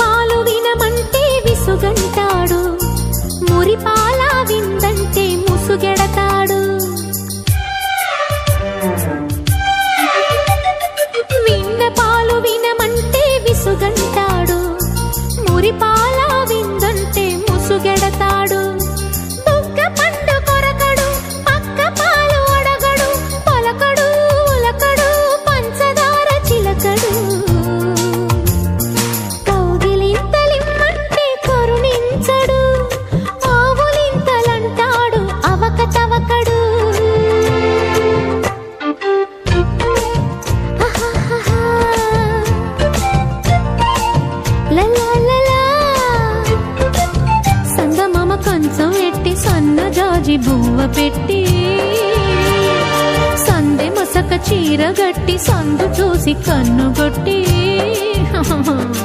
పాలు వినమంటే విసుగంటాడు. మురి పాల విందంటే ముసుగెడతాడు. విన్న పాలు వినమంటే విసుగంటాడు. మురి పాల విందంటే ముసుగెడతాడు. కంచం ఎట్టి సన్న జాజి బువ్వ పెట్టి సందె మసక చీర గట్టి సందు చూసి కన్ను కొట్టి.